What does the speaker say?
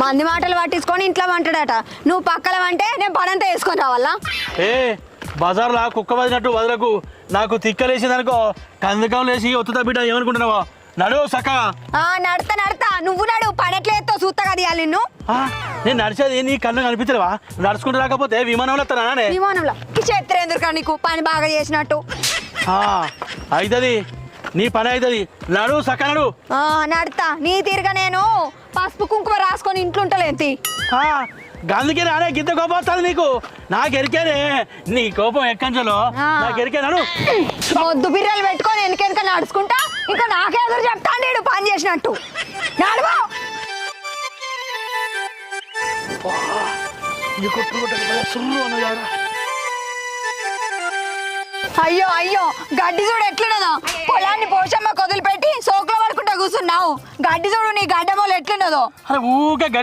మంది మాటలు పట్టించుకొని ఇంట్లో వంటాడట. నువ్వు పక్కల అంటే నేను పనంతా వేసుకొని రావాలా? ఏ బజార్లా కుక్క వదినట్టు వదలకు. నాకు తిక్కలేసింది అనుకో కందకం లేచి ఒత్తుతా బిడ్డ ఏమనుకుంటున్నావా? నడు సక్కగా ఆ నడతా నడతా. నువ్వు నడు పడెట్లే ఎత్తో సూత్త కదా నిన్ను. నేను నడిచేది నీ కన్ను కనిపించలేవా? నడుచుకుంటూ రాకపోతే విమానంలో వస్తానే విమానంలో. చేత్ర ఎందుకు నీకు? పని బాగా చేసినట్టు. అవుతుంది నీ పని అవుతుంది నడు సక్క నడు. ఆ నడతా. నీ తీరుగా నేను పసుపు రాసుకొని ఇంట్లో ఉంటలేంతి ఆ, గందుకే రానే గింత కోపం వస్తుంది నీకు? నాకు ఎరికేనే నీ కోపం ఎక్కంచలో. నాకు ఎరికే నడు. మొద్దు బిర్రలు పెట్టుకొని వెనకెనక నడుచుకుంటా ఇంకా నాకే ఎదురు చెప్తాను నేను పని చేసినట్టు. నడువు. అయ్యో అయ్యో గడ్డి చూడు ఎట్లున్నదో. పొలాన్ని కూర్చున్నావు. గడ్డి చూడు నీ గడ్డ మొలు ఎట్లున్నదో. అరే ఊక గడ్డి